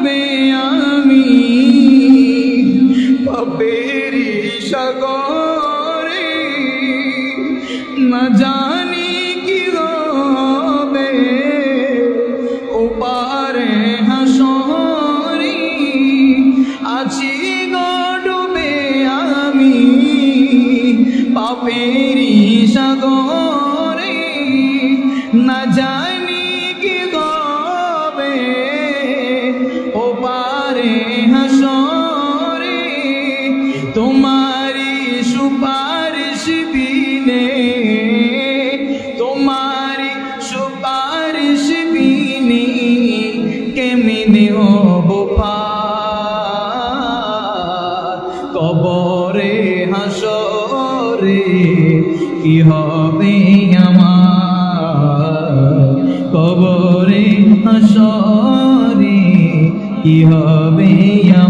ডুবে আমি, পাপেরি সাগরে। না জানি কি হবে ওপারে হাসরি। আছি গো ডুবে আমি, পাপেরি সাগরে। তোমারি সুপারিশ বিনে তোমারি সুপারিশ বিনে কেমিনে হব কবরে, হাসরে কি হবে আমার? কবরে, হাসরে কি হবে আমার?